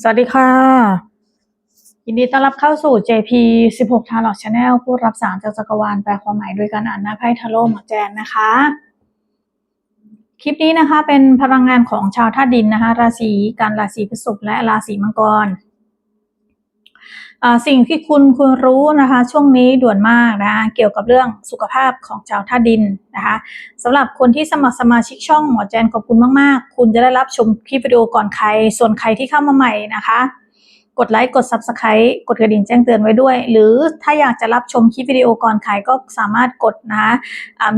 สวัสดีค่ะ ยินดีต้อนรับเข้าสู่ JP 16 t a r o t Channel ผู้รับสารจากจักรวาลแปลความหมายโดยการอ่านหน้าไพ่ทาโร่หมอแจนนะคะ คลิปนี้นะคะเป็นพลังงานของชาวธาตุดินนะคะ ราศีกันราศีพฤษภและราศีมังกร สิ่งที่คุณคุณรู้นะคะ ช่วงนี้ด่วนมากนะคะเกี่ยวกับเรื่องสุขภาพของชาวท่าดินนะคะสำหรับคนที่สมัครสมาชิกช่องหมอแจนขอบคุณมากๆ คุณจะได้รับชมคลิปวิดีโอก่อนใคร ส่วนใครที่เข้ามาใหม่นะคะ กดไลค์กด Subscribe กดกระดิ่งแจ้งเตือนไว้ด้วย หรือถ้าอยากจะรับชมคลิปวิดีโอก่อนใครก็สามารถกดนะคะ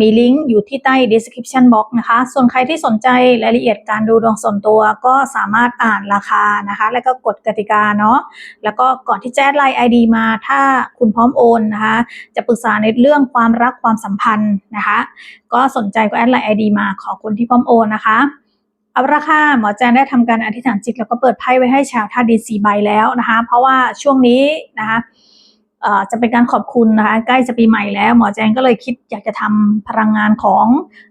มีลิงก์อยู่ที่ใต้ description box นะคะ ส่วนใครที่สนใจรายละเอียดการดูดวงส่วนตัวก็สามารถอ่านราคานะคะ แล้วก็กดกติกาเนาะแล้วก็ก่อนที่จะแอดไลน์ ID มาถ้าคุณพร้อมโอนนะคะ จะปรึกษาในเรื่องความรักความสัมพันธ์นะคะ ก็สนใจก็แอดไลน์ ID มาขอคนที่พร้อมโอนนะคะ เอาราคาหมอแจนได้ทำการอธิษฐานจิตแล้วก็เปิดไพ่ไว้ให้ชาวธาตุดินสีใบแล้วนะคะ เพราะว่าช่วงนี้นะคะจะเป็นการขอบคุณนะคะใกล้จะปีใหม่แล้ว หมอแจนก็เลยคิดอยากจะทำพลังงานของ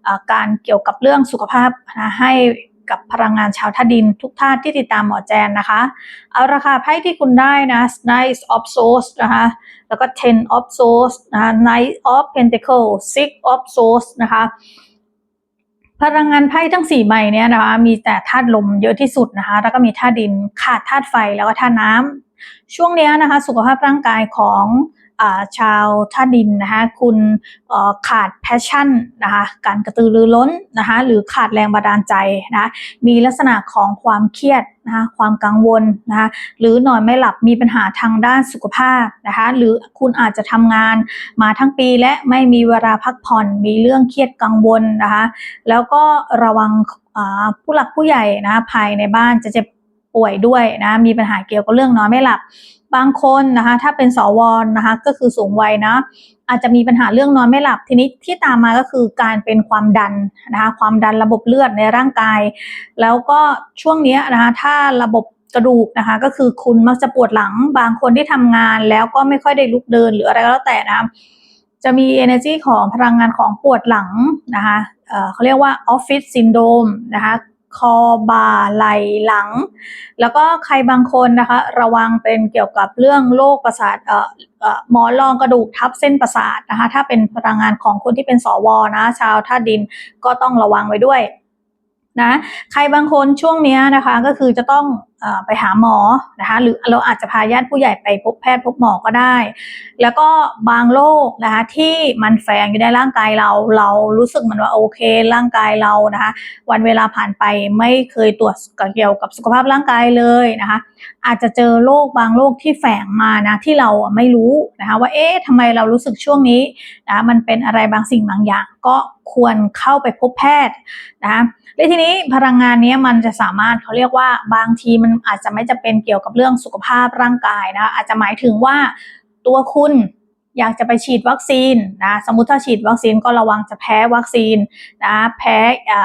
อการเกี่ยวกับเรื่องสุขภาพนะให้กับพลังงานชาวธาตุดินทุกท่านที่ติดตามหมอแจนนะคะ เอาราคาไพ่ที่คุณได้นะ Knight of Swords นะคะแล้วก็ Ten of Swords นะคะ Knight of Pentacles Six of Swords นะคะ พลังงานไพ่ทั้งสี่ใบเนี่ยนะคะ มีแต่ธาตุลมเยอะที่สุดนะคะ แล้วก็มีธาตุดินขาดธาตุไฟแล้วก็ธาตุน้ำช่วงเนี้ยนะคะ สุขภาพร่างกายของ ชาวธาดินนะคะคุณขาดแพชชั่นนะคะการกระตือรือร้นนะคะหรือขาดแรงบันดาลใจนะะมีลักษณะของความเครียดนะคะความกังวลนะคะหรือนอนไม่หลับมีปัญหาทางด้านสุขภาพนะคะหรือคุณอาจจะทำงานมาทั้งปีและไม่มีเวลาพักผ่อนมีเรื่องเครียดกังวลนะคะแล้วก็ระวังผู้หลักผู้ใหญ่นะภายในบ้านจะเจ็บป่วยด้วยนะมีปัญหาเกี่ยวกับเรื่องนอนไม่หลับ บางคนนะคะถ้าเป็นสวนะคะก็คือสูงวัยนะอาจจะมีปัญหาเรื่องนอนไม่หลับทีนี้ที่ตามมาก็คือการเป็นความดันนะคะความดันระบบเลือดในร่างกาย แล้วก็ช่วงนี้นะคะถ้าระบบกระดูกนะคะก็คือคุณมักจะปวดหลังบางคนที่ทำงานแล้วก็ไม่ค่อยได้ลุกเดินหรืออะไรก็แล้วแต่นะจะมี energy ของพลังงานของปวดหลังนะคะเเขาเรียกว่า office syndrome นะคะ คอบ่าไหล่หลัง แล้วก็ใครบางคนนะคะ ระวังเป็นเกี่ยวกับเรื่องโรคประสาทเอ่อเอ่อหมอนรองกระดูกทับเส้นประสาทนะคะ ถ้าเป็นพลังงานของคนที่เป็นสวนะ ชาวท่าดินก็ต้องระวังไว้ด้วยนะใครบางคนช่วงนี้นะคะก็คือจะต้อง ไปหาหมอนะคะหรือเราอาจจะพาญาติผู้ใหญ่ไปพบแพทย์พบหมอก็ได้ แล้วก็บางโรคนะคะที่มันแฝงอยู่ในร่างกายเรา เรารู้สึกเหมือนว่าโอเค ร่างกายเรานะคะวันเวลาผ่านไปไม่เคยตรวจเกี่ยวกับสุขภาพร่างกายเลยนะคะอาจจะเจอโรคบางโรคที่แฝงมานะที่เราไม่รู้นะคะว่าเอ๊ะทำไมเรารู้สึกช่วงนี้นะมันเป็นอะไรบางสิ่งบางอย่าง ก็ควรเข้าไปพบแพทย์นะคะและทีนี้พลังงานนี้มันจะสามารถเขาเรียกว่าบางทีมันอาจจะไม่จะเป็นเกี่ยวกับเรื่องสุขภาพร่างกายนะคะอาจจะหมายถึงว่าตัวคุณอยากจะไปฉีดวัคซีนนะสมมุติถ้าฉีดวัคซีนก็ระวังจะแพ้วัคซีนนะแพ้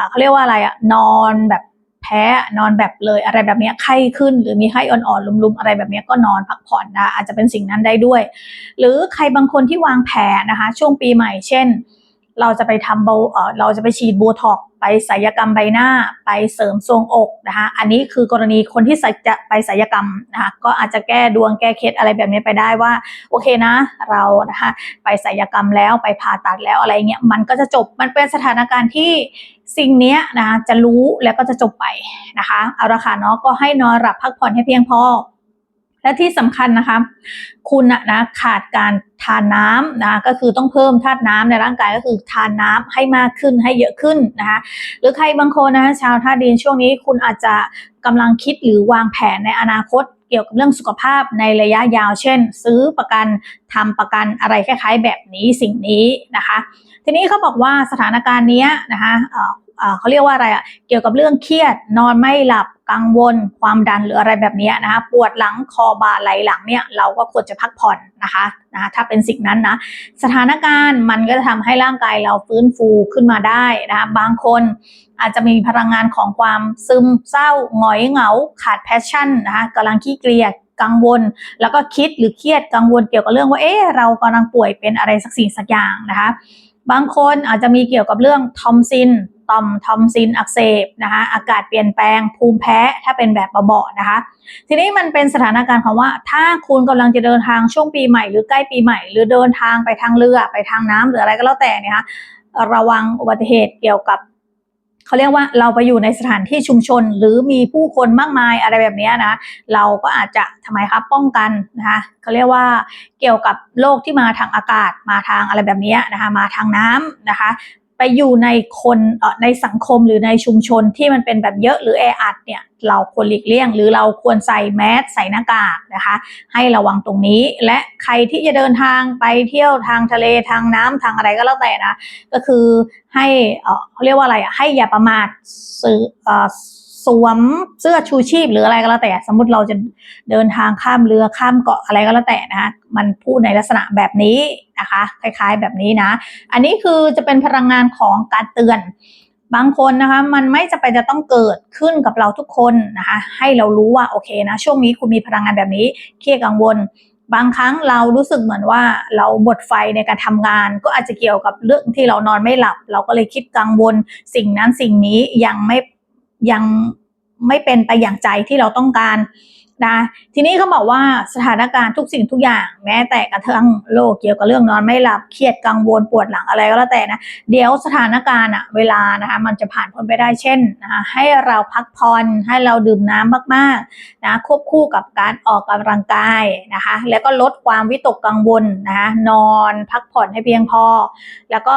เขาเรียกว่าอะไรอะนอนแบบแพ้นอนแบบเลยอะไรแบบนี้ไข้ขึ้น หรือมีไข้อ่อนๆลุมๆอะไรแบบนี้ก็นอนพักผ่อนนะอาจจะเป็นสิ่งนั้นได้ด้วย หรือใครบางคนที่วางแผนนะคะ ช่วงปีใหม่เช่น เราจะไปทำโบเออเราจะไปฉีดโบท็อกไปศัลยกรรมใบหน้า ไปเสริมทรงอกนะคะ อันนี้คือกรณีคนที่จะไปศัลยกรรมนะคะก็อาจจะแก้ดวงแก้เคล็ดอะไรแบบนี้ไปได้ว่า โอเคนะ เรานะคะไปศัลยกรรมแล้วไปผ่าตัดแล้วอะไรเงี้ยมันก็จะจบมันเป็นสถานการณ์ที่สิ่งเนี้ยนะคะจะรู้แล้วก็จะจบไปนะคะเอาละค่ะเนาะก็ให้นอนหลับพักผ่อนให้เพียงพอ และที่สำคัญนะคะ คุณนะนะขาดการทานน้ำนะก็คือต้องเพิ่มธาตุน้ำในร่างกายก็คือทานน้ำให้มากขึ้นให้เยอะขึ้นนะคะหรือใครบางคนนะคะชาวธาตุดินช่วงนี้คุณอาจจะกำลังคิดหรือวางแผนในอนาคตเกี่ยวกับเรื่องสุขภาพในระยะยาว เช่น ซื้อประกันทำประกันอะไรคล้าย ๆ แบบนี้สิ่งนี้นะคะ ทีนี้เขาบอกว่าสถานการณ์เนี้ยนะคะ เขาเรียกว่าอะไรอะเกี่ยวกับเรื่องเครียด นอนไม่หลับกังวล ความดันหรืออะไรแบบนี้นะคะปวดหลังคอบ่าไหล่หลังเนี่ยเราก็ควรจะพักผ่อนนะคะนะคะถ้าเป็นสิ่งนั้นนะสถานการณ์มันก็จะทำให้ร่างกายเราฟื้นฟูขึ้นมาได้นะคะบางคนอาจจะมีพลังงานของความซึมเศร้าหงอยเหงา ขาดแพชชั่นนะคะกำลังขี้เกียจกังวล แล้วก็คิดหรือเครียดกังวลเกี่ยวกับเรื่องว่าเอ๊ะเรากำลังป่วยเป็นอะไรสักสิ่งสักอย่างนะคะบางคนอาจจะมีเกี่ยวกับเรื่องทอมซิน ต่อมทอมซินอักเสบนะคะอากาศเปลี่ยนแปลงภูมิแพ้ถ้าเป็นแบบเบาๆนะคะ ทีนี้มันเป็นสถานการณ์ของว่า ถ้าคุณกำลังจะเดินทางช่วงปีใหม่หรือใกล้ปีใหม่ หรือเดินทางไปทางเรือไปทางน้ำหรืออะไรก็แล้วแต่นี่ยคะระวังอุบัติเหตุเกี่ยวกับเขาเรียกว่าเราไปอยู่ในสถานที่ชุมชนหรือมีผู้คนมากมายอะไรแบบนี้นะ เราก็อาจจะทำไมครับป้องกันนะคะเขาเรียกว่าเกี่ยวกับโรคที่มาทางอากาศมาทางอะไรแบบนี้นะคะมาทางน้ำนะคะ ไปอยู่ในคนในสังคมหรือในชุมชนที่มันเป็นแบบเยอะหรือแออัดเนี่ยเราควรหลีกเลี่ยง หรือเราควรใส่แมสใส่หน้ากากนะคะ ให้ระวังตรงนี้ และใครที่จะเดินทางไปเที่ยวทางทะเลทางน้ำทางอะไรก็แล้วแต่นะ ก็คือให้เขาเรียกว่าอะไรให้อย่าประมาทสื่อ สวมเสื้อชูชีพหรืออะไรก็แล้วแต่ สมมติเราจะเดินทางข้ามเรือข้ามเกาะอะไรก็แล้วแต่นะคะมันพูดในลักษณะแบบนี้นะคะ คล้ายๆแบบนี้นะ อันนี้คือจะเป็นพลังงานของการเตือนบางคนนะคะมันไม่จะเป็นจะต้องเกิดขึ้นกับเราทุกคนนะคะให้เรารู้ว่าโอเคนะช่วงนี้คุณมีพลังงานแบบนี้เครียดกังวล บางครั้งเรารู้สึกเหมือนว่าเราหมดไฟในการทำงาน ก็อาจจะเกี่ยวกับเรื่องที่เรานอนไม่หลับ เราก็เลยคิดกังวลสิ่งนั้นสิ่งนี้ยังไม่ ยังไม่เป็นไปอย่างใจที่เราต้องการนะทีนี้เขาบอกว่าสถานการณ์ทุกสิ่งทุกอย่าง แม้แต่กระทั่งโรคเกี่ยวกับเรื่องนอนไม่หลับเครียดกังวลปวดหลังอะไรก็แล้วแต่นะเดี๋ยวสถานการณ์อะเวลานะคะมันจะผ่านพ้นไปได้เช่นนะคะให้เราพักผ่อนให้เราดื่มน้ำมากๆนะควบคู่กับการออกกำลังกายนะคะแล้วก็ลดความวิตกกังวลนะคะนอนพักผ่อนให้เพียงพอ แล้วก็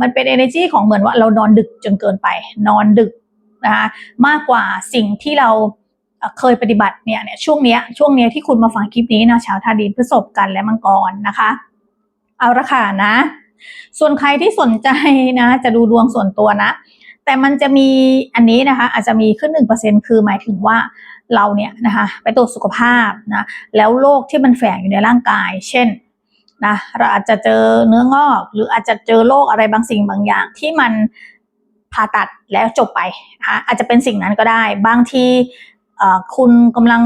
มันเป็น energy ของเหมือนว่าเรานอนดึกจนเกินไป นอนดึก นะคะมากกว่าสิ่งที่เราเคยปฏิบัติเนี่ยเนี่ยช่วงเนี้ยช่วงเนี้ยที่คุณมาฟังคลิปนี้นะชาวธาดินพฤษภกันและมังกรนะคะ เอาละค่ะนะ ส่วนใครที่สนใจนะ จะดูดวงส่วนตัวนะ แต่มันจะมีอันนี้นะคะ อาจจะมีขึ้นหนึ่งเปอร์เซ็นคือหมายถึงว่าเราเนี่ยนะคะไปตรวจสุขภาพนะแล้วโรคที่มันแฝงอยู่ในร่างกาย เช่นนะเราอาจจะเจอเนื้องอก หรืออาจจะเจอโรคอะไรบางสิ่งบางอย่างที่มัน ผ่าตัดแล้วจบไปนะคะอาจจะเป็นสิ่งนั้นก็ได้ บางที่คุณกำลัง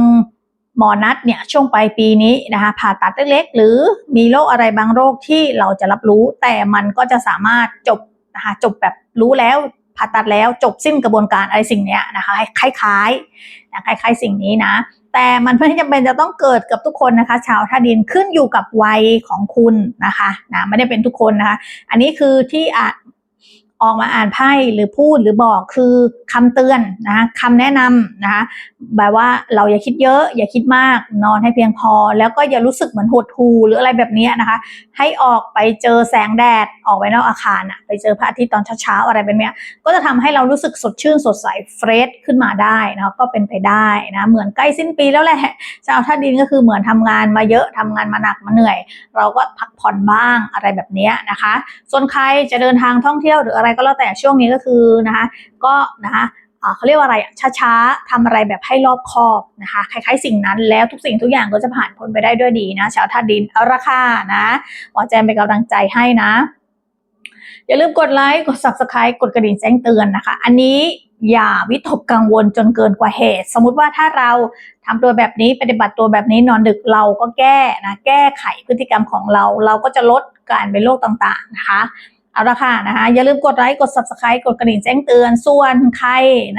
หมอนัดเนี่ยช่วงปลายปีนี้นะคะผ่าตัดเล็กๆหรือมีโรคอะไรบางโรคที่เราจะรับรู้ แต่มันก็จะสามารถจบนะคะจบแบบรู้แล้วผ่าตัดแล้วจบสิ้นกระบวนการอะไรสิ่งเนี้ยนะคะคล้ายๆนะคล้าย ๆ สิ่งนี้นะ แต่มันไม่จำเป็นจะต้องเกิดกับทุกคนนะคะ ชาวท่าดินขึ้นอยู่กับวัยของคุณนะคะนะไม่ได้เป็นทุกคนนะคะ อันนี้คือที่ ออกมาอ่านไพ่หรือพูดหรือบอกคือคำเตือนนะคะคำแนะนำนะคะแบบว่าเราอย่าคิดเยอะ อย่าคิดมากนอนให้เพียงพอ แล้วก็อย่ารู้สึกเหมือนหดหูหรืออะไรแบบนี้นะคะ ให้ออกไปเจอแสงแดดออกไปนอกอาคารอะไปเจอพระอาทิตย์ตอนเช้าๆอะไรแบบนี้ก็จะทำให้เรารู้สึกสดชื่นสดใสเฟรชขึ้นมาได้นะก็เป็นไปได้นะเหมือนใกล้สิ้นปีแล้วแหละชาวท่าดินก็คือเหมือนทำงานมาเยอะทำงานมาหนักมาเหนื่อย เราก็พักผ่อนบ้างอะไรแบบนี้นะคะ ส่วนใครจะเดินทางท่องเที่ยวหรืออะไรก็แล้วแต่ช่วงนี้ก็คือนะคะก็นะคะเขาเรียกว่าอะไรอะช้าๆทำอะไรแบบให้รอบคอบนะคะคล้ายๆสิ่งนั้นแล้วทุกสิ่งทุกอย่างก็จะผ่านพ้นไปได้ด้วยดีนะชาวท่าดินเอาราคานะหมอแจมเป็นกำลังใจให้นะ อย่าลืมกดไลค์กด subscribe กดกระดิ่งแจ้งเตือนนะคะ อันนี้อย่าวิตกกังวลจนเกินกว่าเหตุ สมมุติว่าถ้าเราทำตัวแบบนี้ปฏิบัติตัวแบบนี้นอนดึกเราก็แก้นะแก้ไขพฤติกรรมของเรา เราก็จะลดการเป็นโรคต่างๆนะคะ เอาละค่ะนะคะอย่าลืมกดไลค์กด subscribe กดกระดิ่งแจ้งเตือน ส่วนใคร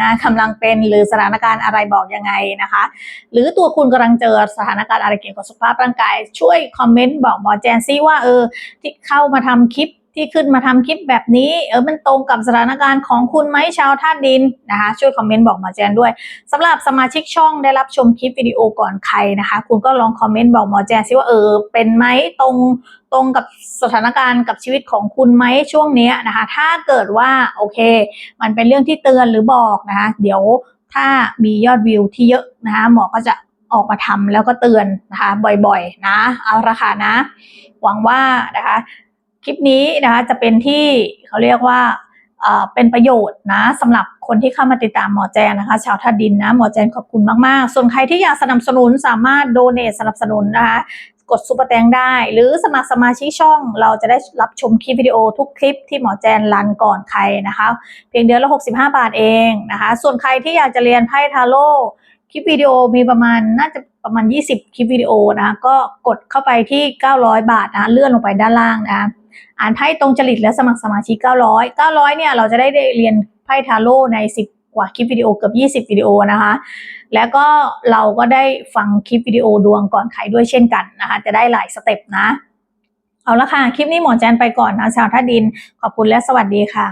นะกำลังเป็นหรือสถานการณ์อะไรบอกยังไงนะคะ หรือตัวคุณกำลังเจอสถานการณ์อะไรเกี่ยวกับสุขภาพร่างกาย ช่วยคอมเมนต์บอกหมอแจนซี่ว่าเออที่เข้ามาทำคลิป ที่ขึ้นมาทำคลิปแบบนี้ เออมันตรงกับสถานการณ์ของคุณไหมชาวธาตุดินนะคะ ช่วยคอมเมนต์บอกหมอแจนด้วยสำหรับสมาชิกช่องได้รับชมคลิปวิดีโอก่อนใครนะคะ คุณก็ลองคอมเมนต์บอกหมอแจนซิว่าเออเป็นไหมตรงตรงกับสถานการณ์กับชีวิตของคุณไหมช่วงนี้นะคะ ถ้าเกิดว่าโอเค มันเป็นเรื่องที่เตือนหรือบอกนะคะ เดี๋ยวถ้ามียอดวิวที่เยอะนะคะหมอก็จะออกมาทำแล้วก็เตือนนะคะบ่อยๆนะเอาละค่ะนะ หวังว่านะคะ คลิปนี้นะคะจะเป็นที่เขาเรียกว่าเป็นประโยชน์นะสำหรับคนที่เข้ามาติดตามหมอแจนนะคะ ชาวท่าดินนะหมอแจนขอบคุณมาก ๆ ส่วนใครที่อยากสนับสนุนสามารถโดเน a สนับสนุนนะคะกดซุปเปอร์แตงได้ หรือสมัครสมาชิกช่อง เราจะได้รับชมคลิปวิดีโอทุกคลิปที่หมอแจนรันก่อนใครนะคะ เพียงเดือนละ 65 บาทเองนะคะ ส่วนใครที่อยากจะเรียนไพ่ทาโร่ คลิปวิดีโอมีประมาณน่าจะประมาณ 20 คลิปวิดีโอนะก็กดเข้าไปที่ 900 บาทนะเลื่อนลงไปด้านล่างนะคะอ่านไพ่ตรงจริตและสมัครสมาชิก 900 900 เนี่ยเราจะได้เรียนไพ่ทาโร่ใน 10 กว่าคลิปวิดีโอเกือบ 20 วิดีโอนะคะ แล้วก็เราก็ได้ฟังคลิปวิดีโอดวงก่อนใครด้วยเช่นกันนะคะจะได้หลายสเต็ปนะ เอาละค่ะ คลิปนี้หมอแจนไปก่อนนะชาวท่าดินขอบคุณและสวัสดีค่ะ